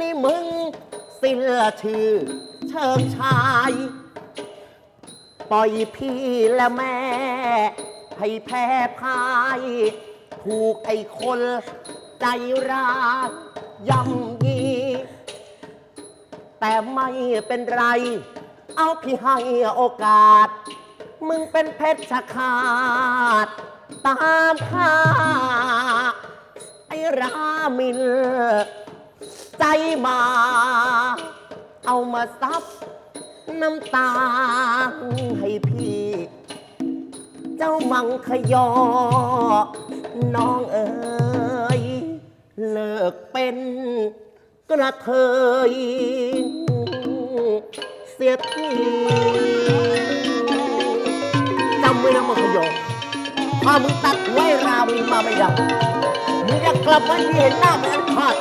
นี่มึงสิ้นชื่อ เชิงชาย ปล่อยพี่และแม่ ให้แพ้พาย ถูกไอ้คนใจร้ายย่ำยี แต่ไม่เป็นไร เอาพี่ให้โอกาส มึงเป็นเพชรขาด ตามข้าไอ้รามิน ใจมา เอามาซับน้ำตาให้พี่ เจ้ามังคยอ น้องเอ๋ยเลิกเป็นกระเทยเสียทีจำไว้นะมังคยอถ้ามึงตัดไว้รามินมาไม่ได้มึงจะกลับมาที่เห็นหน้ามันอันขาด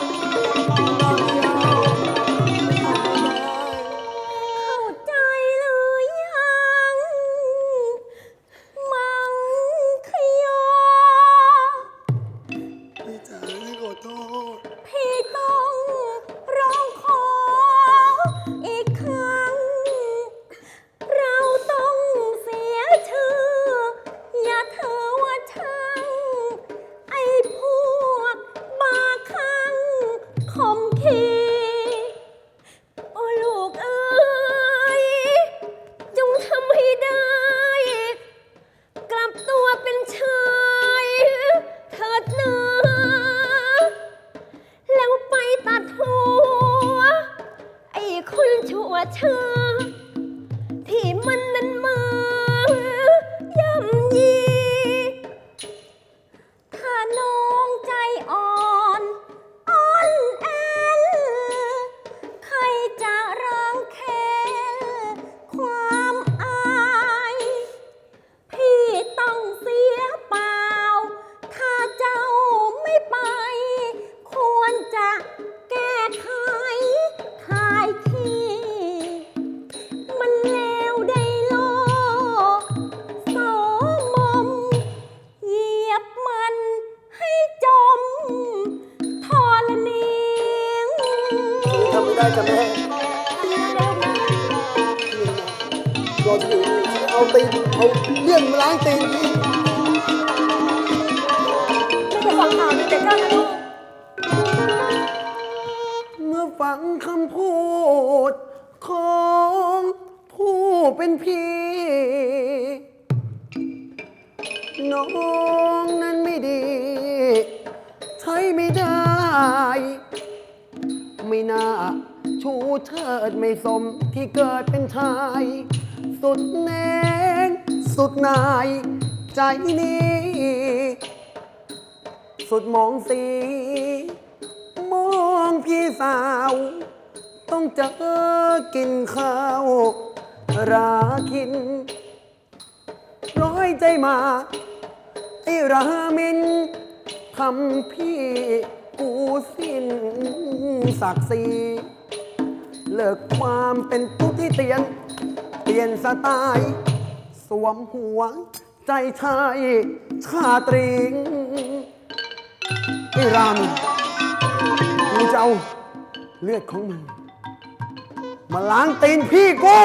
ได้จ้ะแม่รอถือเอาตีนเอาเลี่ยนมาล้างตีนพี่ไม่จะฟังข่าวนี้แต่เจ้านะลูกเมื่อฟังคำพูดของผู้เป็นพี่ เชิดไม่สมที่เกิดเป็นชาย สุดแนงสุดนาย ใจนี้ สุดมองสี มองพี่สาว ต้องเจอกินข้าว ราคิน ร้อยใจมา ไอ้รามินทำพี่กูสิ้นศักดิ์ศรี เลิกความเป็นตุ๊ที่เตียน เปลี่ยนสไตล์สวมหัว ใจชายชาตรีไอ้รามินกูจะเอาเลือดของมัน มาล้างตีนพี่กู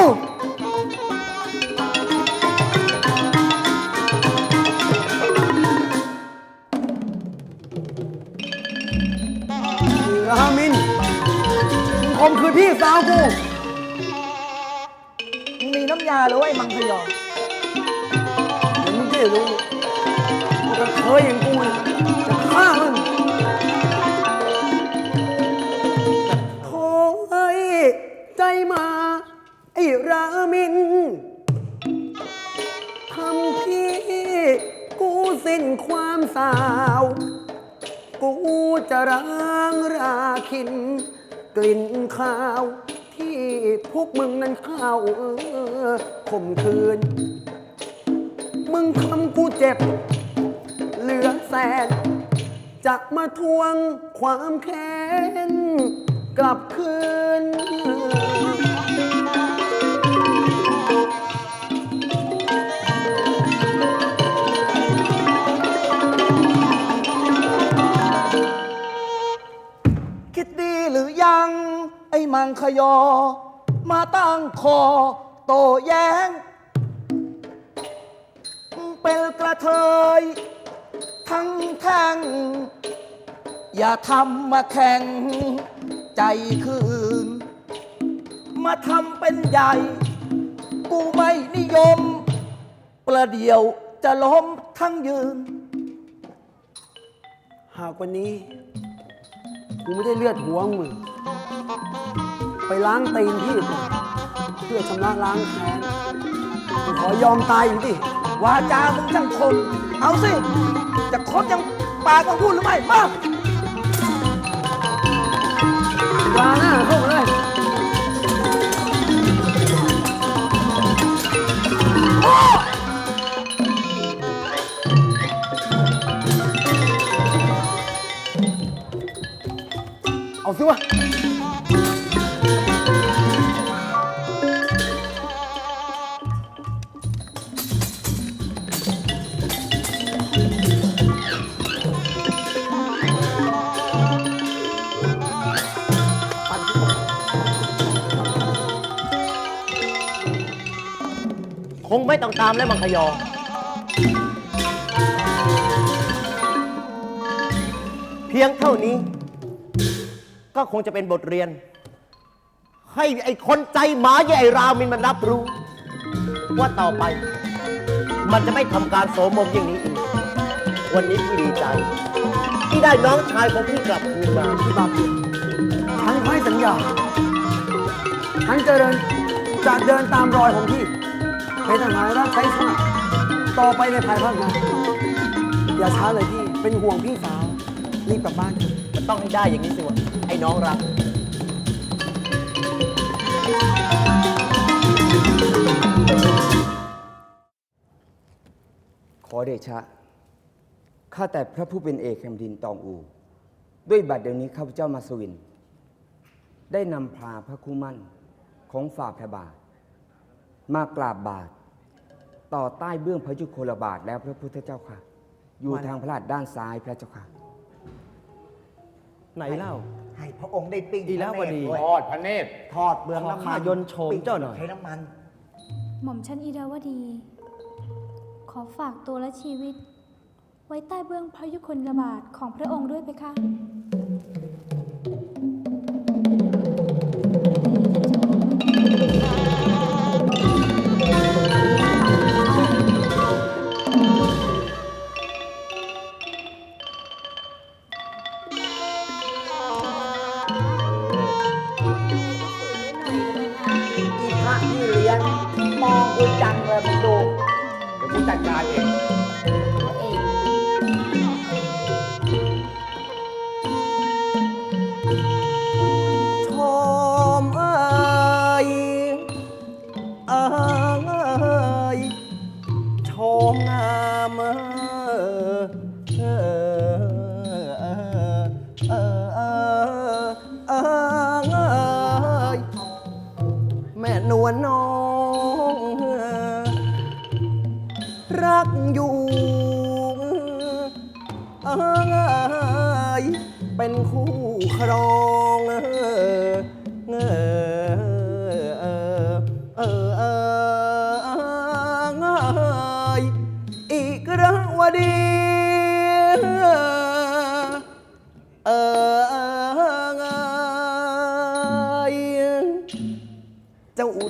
มึงคมคือพี่สาวกูมึงมีน้ำยาหรือว่าไอ้มังคยอเดี๋ยวมึงจะได้รู้ว่ากันเคยอย่างกูเนี่ยจะฆ่ามันโถ่เอ้ยใจมา ไอ้รามินทำพี่กูสิ้นความสาว กูจะร้างราคิน กลิ่นข้าว ที่พวกมึงนั้นข้าเออข่มคืน มึงทำกูเจ็บ เหลือแสนจะมาทวงความแค้นกลับคืน ยอ มาตั้งคอโตแย้ง เป็นกระเทย ทั้งแท่ง อย่าทำมาแข่ง ใจคืน มาทำเป็นใหญ่ กูไม่นิยม ประเดี๋ยวจะล้มทั้งยืน หากวันนี้ กูไม่ได้เลือดหัวมึง ไปล้างตีนพี่ก่อนเพื่อชำระล้างแค้นขอยอมตายอยู่ดิวาจามึงช่างคมเอาสิจะคดยังปากต้องพูดหรือไม่มาวางหน้าเข้ามาเลยเอาสิวะ ไม่ต้องตามแล้วมังคยอ เพียงเท่านี้ ก็คงจะเป็นบทเรียน ให้ไอ้คนใจหมาใหญ่รามินมันรับรู้ ว่าต่อไป มันจะไม่ทำการโสมมอย่างนี้อีก วันนี้พี่ดีใจ ที่ได้น้องชายของพี่กลับคืนมาพี่บ้าเพียฉันให้สัญญาฉันจะเดินจะเดินตามรอยของพี่ เป็นทหารรับใช้ชาติต่อไปในภายภาคหน้าอย่าช้าเลยพี่ เป็นห่วงพี่สาว รีบกลับบ้านเถอะมันต้องให้ได้อย่างนี้สิวะไอ้น้องรัก ขอเดชะ ข้าแต่พระผู้เป็นเอกแห่งดินตองอู ด้วยบัดเดี๋ยวนี้ข้าพเจ้ามาสวิน ได้นำพาพระคู่มั่นของฝ่าพระบาท มากราบบาท ต่อใต้เบื้องพระยุคลบาทแล้วพระพุทธเจ้าค่ะ อยู่ทางพระหัตถ์ด้านซ้ายพระเจ้าค่ะ ไหนเล่า ให้พระองค์ได้ปิ้งอีแล้วพระเนตรพอดีด้วยทอดพระเนตรทอดเบืองขอน้ำมันข้ายนต์โฉมเจ้าหน่อย ใช้น้ำมัน หม่อมชันอีดาวดี ขอฝากตัวและชีวิต ไว้ใต้เบื้องพระยุคลบาทของพระองค์ด้วยเพคะ จัดการเอง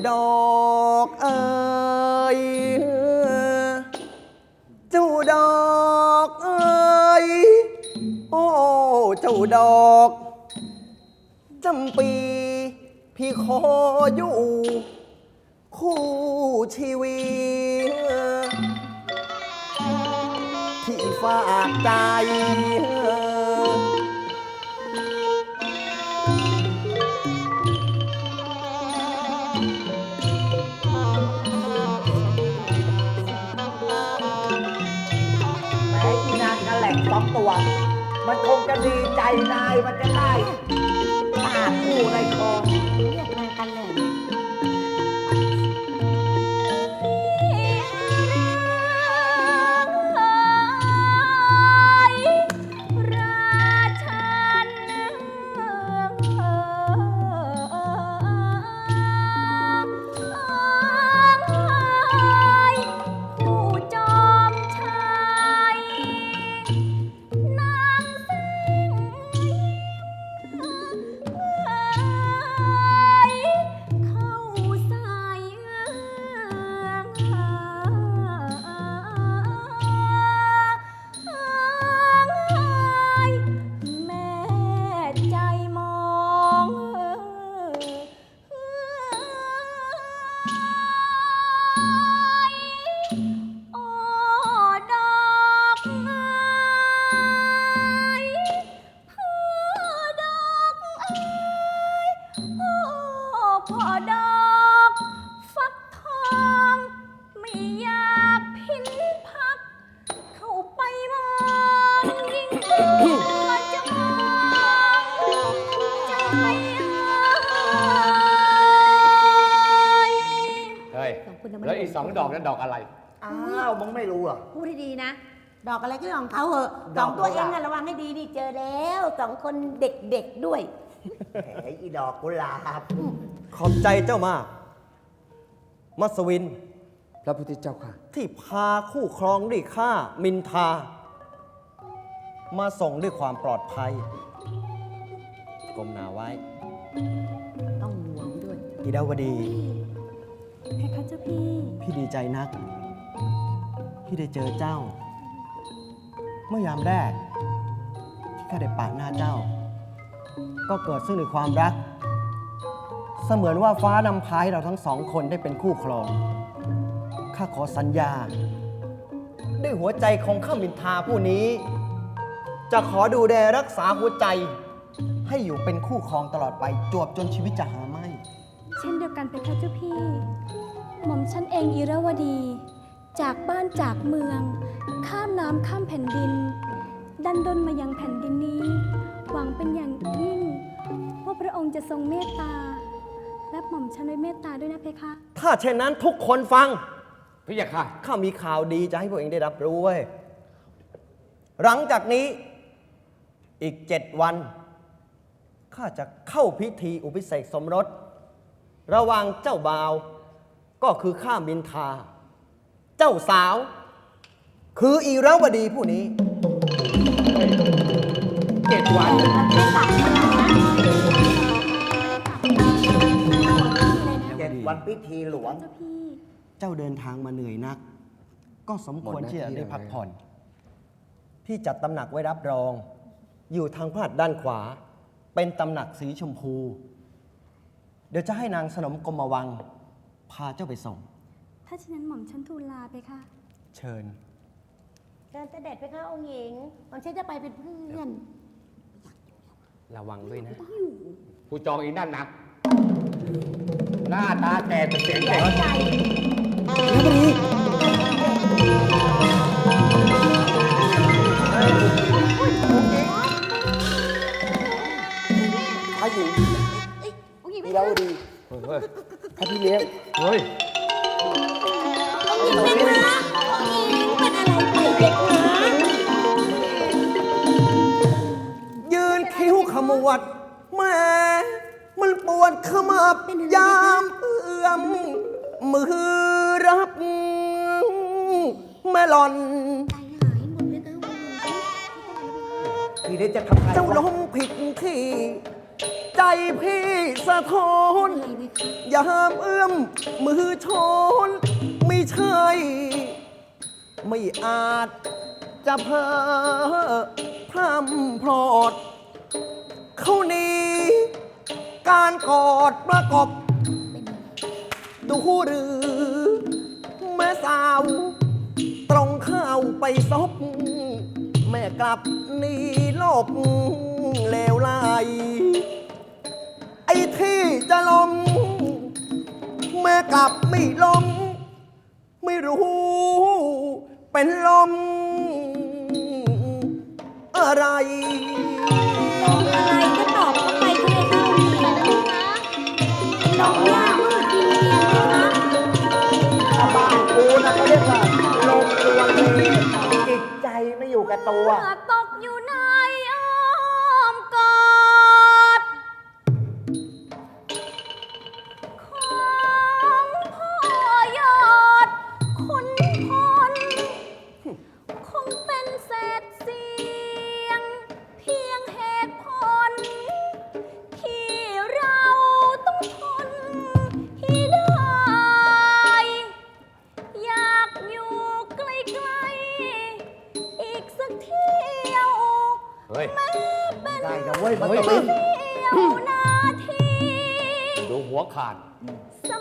ดอกเอยเจ้าดอกเอ้ยโอ้เจ้าดอกจำปี พี่ขออยู่ คู่ชีวิตที่ฝากใจ มันคงจะดีใจนายมันจะได้ปากคู่ในคอ เรียกนางกันแหล่ร ดอกอะไรก็เรื่องของเขาเหอะดสออกงตัวเองกุหลาอะบ ระวังให้ดีนี่เจอแล้วสองคนเด็กๆด้วย แหมอีดอกกุหลาบ ขอบใจเจ้ามาก มัสวิน พระพุทธเจ้าค่ะ ที่พาคู่ครองด้วยข้ามินทา มาส่งด้วยความปลอดภัยกลมหนาไว้ ต้องห่วงด้วย อีดาวดี เพคะเจ้าพี่ พี่ดีใจนักที่ได้เจอเจ้า เมื่อยามแรก ที่ข้าได้ปาดหน้าเจ้า ก็เกิดซึ่งในความรัก เสมือนว่าฟ้านำพาให้เราทั้งสองคนได้เป็นคู่ครอง ข้าขอสัญญา ด้วยหัวใจของข้ามินทาผู้นี้ จะขอดูแลรักษาหัวใจ ให้อยู่เป็นคู่ครองตลอดไปจวบจนชีวิตจะหาไม่ เช่นเดียวกันเพคะเจ้าพี่ หม่อมฉันเองอิรวดี จากบ้านจากเมือง ข้ามน้ำข้ามแผ่นดิน ดันดนมายังแผ่นดินนี้ หวังเป็นอย่างยิ่ง ว่าพระองค์จะทรงเมตตารับหม่อมฉันด้วยเมตตาด้วยนะเพคะ ถ้าเช่นนั้นทุกคนฟัง พี่ยาค่ะ ข้ามีข่าวดีจะให้พวกเองได้รับรู้เว้ย หลังจากนี้อีกเจ็ดวัน ข้าจะเข้าพิธีอุปิเสกสมรส ระหว่างเจ้าบ่าว ก็คือข้ามินทาเจ้าสาว คืออีราวดีผู้นี้เจ็ดวันเจ็ดวันพิธีหลวง เจ้าเดินทางมาเหนื่อยนัก ก็สมควรที่จะได้พักผ่อนพี่จัดตำหนักไว้รับรอง อยู่ทางพระหัตถ์ด้านขวา เป็นตำหนักสีชมพู เดี๋ยวจะให้นางสนมกรมวัง พาเจ้าไปส่งาฉะนั้นหม่อมฉันทูลลาเพคะเชิญ เชิญเสด็จเพคะองค์หญิงหม่อมฉันจะไปเป็นเพื่อนระวังด้วยนะผู้จองอีนั่นนะ หน้าตาแก่แต่เสียงเด็กใจพระหญิงองค์หญิงอีไม่ดาได้วดีพระพี่เลี้ยง เฮ้ย ยืนคิ้วขมวดแม่มันปวดขมับยามเอื้อมมือรับแม่หลอนใจหายหมดเลยนะองค์หญิงทีนี้จะทำไงเจ้าวะล้มผิดที่ ใจพี่สะท้อน ยามเอื้อมมือชน ไม่ใช่ ไม่อาจจะเพอพร่ำพรอด เขานี้การกอดประกบ ดูหรือแม่สาว ตรงเข้าไปซบแม่กลับนีโลบเลวไหลไอ้ที่จะลมแม่กลับไม่ลม ไม่รู้ เป็นลมอะไรอะไรก็ตอบเข้าไปก็เลยเข้าองค์หญิงน้องยากมากจริงๆนะคะชาวบ้านกูนะเขาเรียกว่าลมลวงเลยจิตใจไม่อยู่กับตัวเมื่อตก เฮ้ยแม้เป็นได้นะเว้ยมันเฮ้ยจะเป็นเที่ยวนาที ดูหัวขาด ส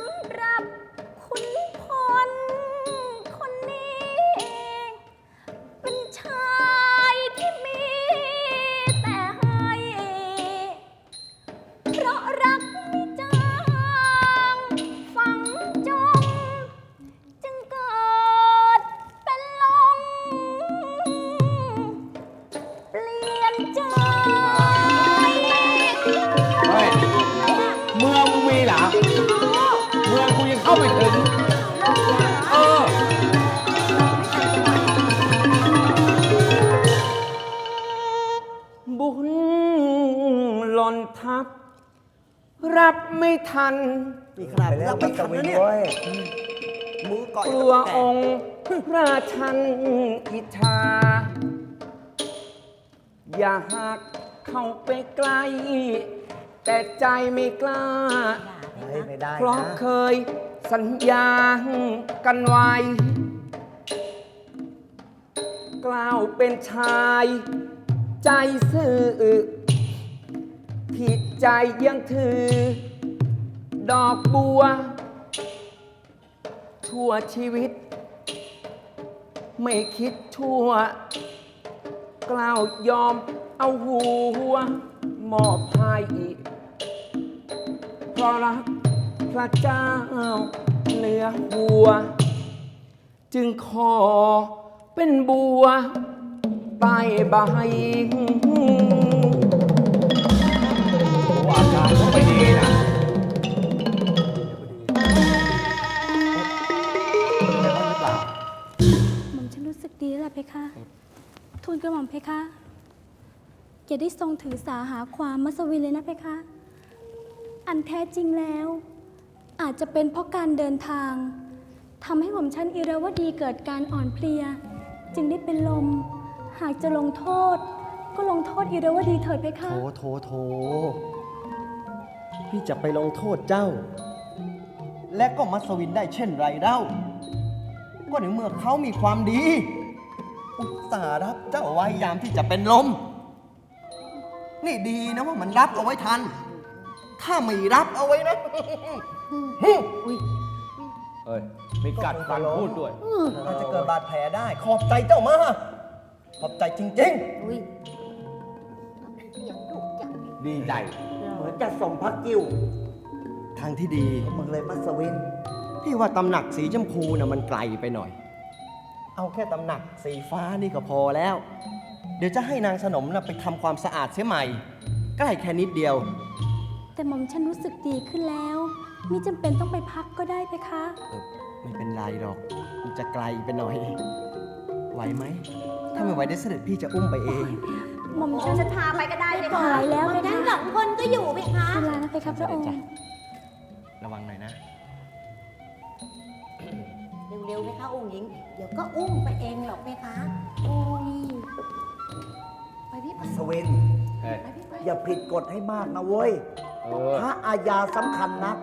รับไม่ทัน นี่ขนาดเราไปทันนะเนี่ยมือก่อนกลัวองค์พระชันอิทา อย่าหักเข้าไปใกล้ แต่ใจไม่กล้า เฮ้ยไม่ได้เพราะนะเคยสัญญากันไว้ กล่าวเป็นชาย ใจซื่อผิด ใจยังถือ ดอกบัวชั่วชีวิต ไม่คิดชั่ว กล่าวยอมเอาหัวมอบให้เพราะรักพระเจ้าเหนือหัว จึงขอเป็นบัวใต้ใบ หม่อมฉันรู้สึกดีแล้วล่ะเพคะทูลกระหม่อมเพคะอย่าได้ทรงถือสาหาความมัสวินเลยนะเพคะ อันแท้จริงแล้ว อาจจะเป็นเพราะการเดินทางทำให้หม่อมฉันอิรวดีเกิดการอ่อนเพลีย จึงได้เป็นลม หากจะลงโทษ ก็ลงโทษอิรวดีเถิดเพคะ โถโถโถ พี่จะไปลงโทษเจ้า และก็มัสวินได้เช่นไรเล่า ก็ในเมื่อเขามีความดี อุตส่าห์รับเจ้าไว้ยามที่จะเป็นลม นี่ดีนะว่ามันรับเอาไว้ทัน ถ้าไม่รับเอาไว้นะ เอ้ยมีกัดฟันพูดด้วย อาจจะเกิดบาดแผลได้ ขอบใจเจ้ามากขอบใจจริงดีใจเหมือน จะส่งพักกิ้วๆทางที่ดี มึงเลยมัสวิน พี่ว่าตำหนักสีชมพูน่ะมันไกลไปหน่อย เอาแค่ตำหนักสีฟ้านี่ก็พอแล้ว เดี๋ยวจะให้นางสนมน่ะไปทำความสะอาดเสียใหม่ใกล้แค่นิดเดียว แต่หม่อมฉันรู้สึกดีขึ้นแล้วมิจำเป็นต้องไปพักก็ได้เพคะ เออไม่เป็นไรหรอกมันจะไกลไปหน่อย ไหวไหม ถ้าไม่ไหวเดี๋ยวเสด็จพี่จะอุ้มไปเอง หม่อมฉันจะพาไปก็ได้เลยปล่อยแล้วเพทั้งคะ สองคนก็อยู่ไหมคะเวลานะเพคะพระองค์ ระวังหน่อยนะ เร็วๆไหมคะองค์หญิง เดี๋ยวก็อุ้มไปเองหรอกไหมคะโอ้ยไปพี่ไปสวินเฮ้ย ไปพี่ไปอย่าผิดกฎให้มากนะเว้ยเออ พระอาญาสำคัญนัก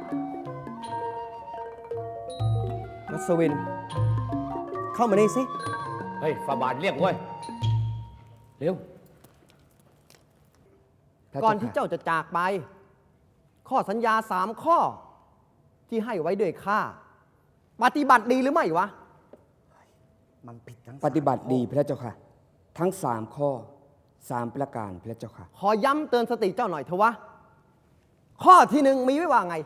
มัสวิน เข้ามานี่สิ เฮ้ยฝาบาทเรียกเว้ย เร็ว พระก่อนเจ้าที่ค่ะเจ้าจะจากไป ข้อสัญญาสามข้อที่ให้ไว้ด้วยข้าปฏิบัติดีหรือไม่วะ มันผิดทั้งปฏิบัติดีพระเจ้าค่ะ ทั้งสามข้อสามประการพระเจ้าค่ะ ขอย้ำเตือนสติเจ้าหน่อยเถอะวะ ข้อที่หนึ่งมีไว้ว่าไง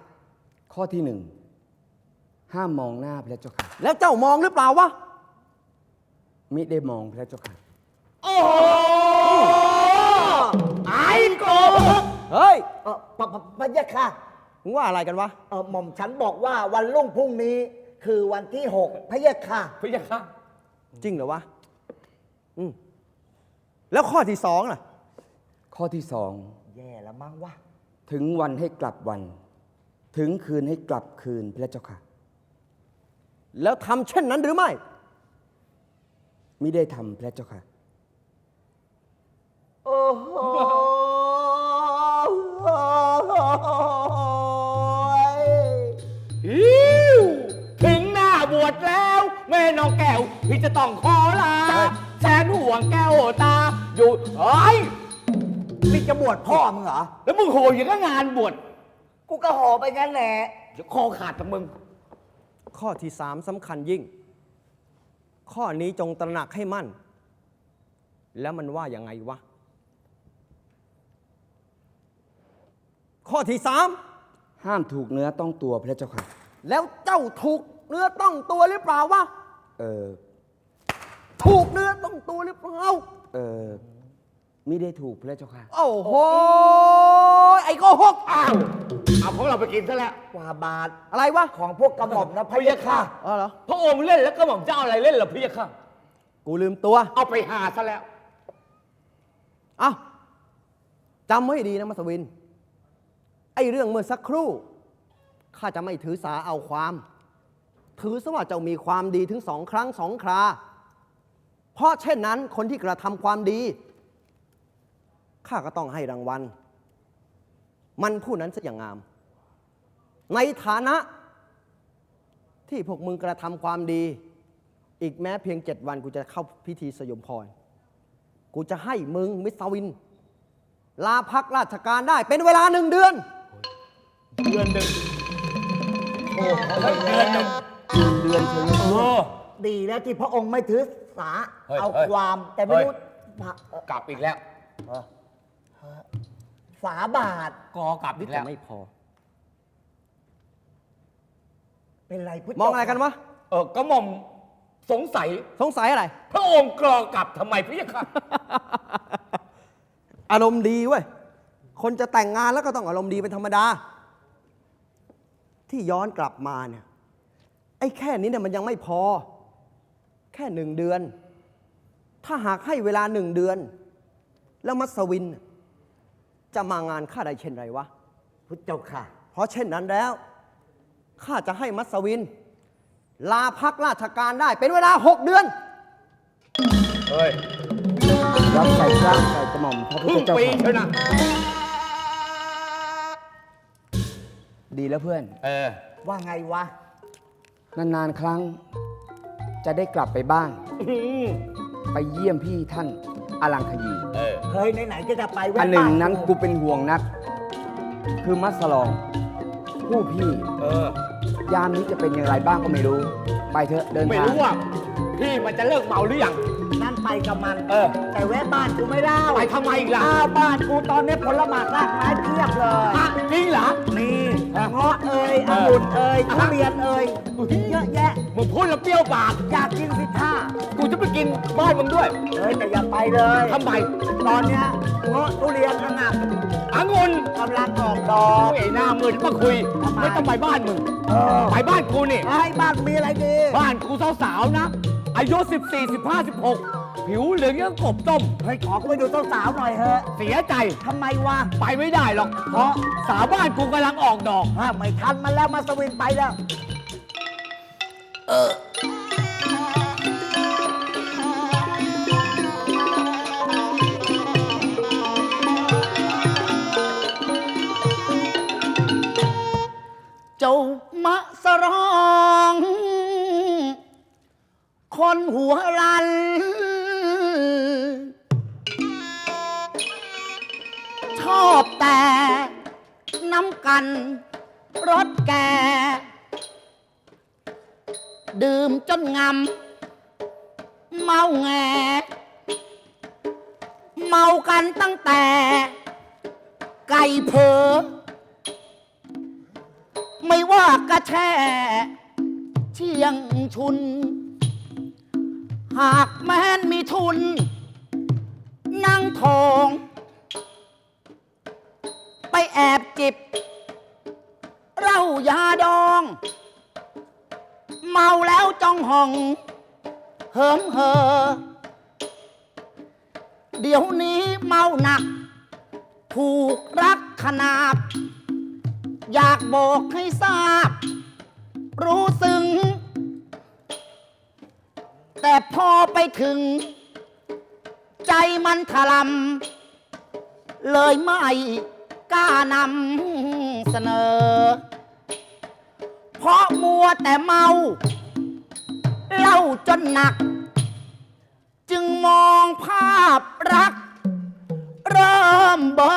ข้อที่หนึ่งห้ามมองหน้าพระเจ้าค่ะแล้วเจ้ามองหรือเปล่าวะ มิได้มองพระเจ้าค่ะไอ้โก เฮ้ยเออพระพระพระยะค่ะมึงว่าอะไรกันวะ เออหม่อมฉันบอกว่าวันรุ่งพรุ่งนี้คือวันที่หกพระยะค่ะพี่ยะค่ะจริงเหรอวะ อืมแล้วข้อที่สองล่ะ ข้อที่สอง แย่แล้วมั้งวะถึงวันให้กลับวัน ถึงคืนให้กลับคืนพระเจ้าค่ะ แล้วทำเช่นนั้นหรือไม่มิได้ทำพระเจ้าค่ะ โอ้โห อิ้วถึงหน้าบวชแล้ว แม่น้องแก้ว พี่จะต้องขอลาแสนห่วงแก้วตา อยู่เอ้ยนี่จะบวชพ่อมึงเหรอ แล้วมึงโหยอย่างกับงานบวชกูก็ห่อไปงั้นแหละเดี๋ยวคอขาดกับมึง ข้อที่สามสำคัญยิ่ง ข้อนี้จงตระหนักให้มั่น แล้วมันว่าอย่างไงวะ ข้อที่สามห้ามถูกเนื้อต้องตัวพระเจ้าค่ะ แล้วเจ้าถูกเนื้อต้องตัวหรือเปล่าวะเออถูกเนื้อต้องตัวหรือเปล่าเออมิได้ถูกพระเจ้าค่ะ โอ้โหไอ้โกหกอ้าวเอาของเราไปกินซะแล้วกว่าบาทอะไรวะของพวกกระหม่อมนะพระยะค่ะ อ๋อเหรอพระองค์เล่นแล้วก็หม่อมเจ้าอะไรเล่นเหรอพี่ยะค่ะ กูลืมตัวเอาไปหาซะแล้ว เอ้าจำไว้ให้ดีนะมัสวิน ไอ้เรื่องเมื่อสักครู่ข้าจะไม่ถือสาเอาความ ถือซะว่าเจ้ามีความดีถึงสองครั้งสองครา เพราะเช่นนั้นคนที่กระทำความดีข้าก็ต้องให้รางวัล มันผู้นั้นสัอย่างงาม ในฐานะที่พวกมึงกระทำความดี อีกแม้เพียงเจ็ดวันกูจะเข้าพิธีสยมพร กูจะให้มึงมิสวิน ลาพักราชการได้เป็นเวลาหนึ่งเดือน เดือนหนึ่งโอ้เฮ้ยเดือนหนึ่งเดือนเชียวเออ ดีแล้วที่พระองค์ไม่ถือสาเฮ้ยเอาเฮ้ยความแต่ไม่รู้เฮ้ยพระเอ่อกลับอีกแล้วฝาบาทกอกลับอีนี่กแต่แล้ว ไม่พอ เป็นไรพุทธมองอะไรกันวะ เออกระหม่อมสงสัย สงสัยอะไร พระองค์กรอกลับทำไมพี่ยะค่ะ อารมณ์ดีเว้ย คนจะแต่งงานแล้วก็ต้องอารมณ์ดีเป็นธรรมดา ที่ย้อนกลับมาเนี่ยไอ้แค่นี้เนี่ยมันยังไม่พอ แค่หนึ่งเดือน ถ้าหากให้เวลาหนึ่งเดือน แล้วมัสวิน จะมางานข้าได้เช่นไรวะ พุทธเจ้าค่ะ เพราะเช่นนั้นแล้วข้าจะให้มัสวิน ลาพักราชการได้เป็นเวลาหกเดือน เฮ้ย รับใส่กล้ามใส่กระหม่อมพระคพุทรึ่ธงเจ้าปีค่ะเชียวน ดีแล้วเพื่อน เออ ว่าไงวะ นานๆครั้ง จะได้กลับไปบ้านอื้อหือไปเยี่ยมพี่ท่านอลังคยี เออ เฮ้ยไหนๆก็จะไปแวะอันหนึ่งบ้านั้นกูเป็นห่วงนัก คือมัสลอง ผู้พี่ เออ ยามนี้จะเป็นอย่างไรบ้างก็ไม่รู้ ไปเถอะเดินไม่ทางรู้ว่า พี่มันจะเลิกเมาหรือยัง นั่นไปกับมัน เออ แต่แวะบ้านกูไม่ได้ไปทำไมอีกล่ะอ้าวบ้านกูตอนนี้ผลไม้รากไม้เพียบเลย อะจริงเหรอ นี่ฮะ เงาะเอ่ยเออองุ่นเอ่ยทุเรียนเอ่ยเยอะแยะ มึงพูดแล้วเปรี้ยวปาก อยากกินสิท่ากูจะไปกินบ้านมึงด้วยเฮ้ยแต่อย่าไปเลยทำไมตอนเนี้ยเงาะทุเรียนขนาดองุ่นกำลังออกดอกไอ้หน้ามืดมาคุย ทำไม ไม่ต้องไปบ้านมึง เออไปบ้านกูนี่ ให้บ้านมีอะไรดีบ้านกูสาวๆนะ อายุ 14 15 16 ผิวเหลืองยังกบต้ม เฮ้ยขอกูไปดูสาวๆหน่อยเถอะเสียใจทำไมวะไปไม่ได้หรอก เพราะสาวบ้านกูกำลังออกดอก ฮะไม่ทันมันแล้วมาสวินไปแล้ว เจ้ามะสรอง คนหัว กัน รถแก ดื่มจนงำ เมาแง เมากันตั้งแต่ ไก่เผลอไม่ว่ากระแช่เชียงชุน หากแม้นมีทุน นั่งทอง ห้อง เหิมเหอ เดี๋ยวนี้เมาหนัก ถูกรักขนาบ อยากบอกให้ทราบ รู้ซึ้งแต่พอไปถึง ใจมันถลำเลยไม่กล้านำเสนอ เพราะมัวแต่เมา เล่าจนหนัก จึงมองภาพรัก เริ่มเบลอ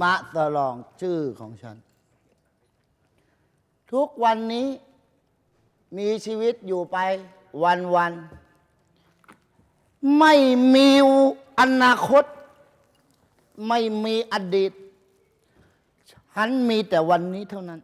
มะสลองชื่อของฉัน ทุกวันนี้มีชีวิตอยู่ไปวันวันๆ ไม่มีอนาคต ไม่มีอดีตฉันมีแต่วันนี้เท่านั้น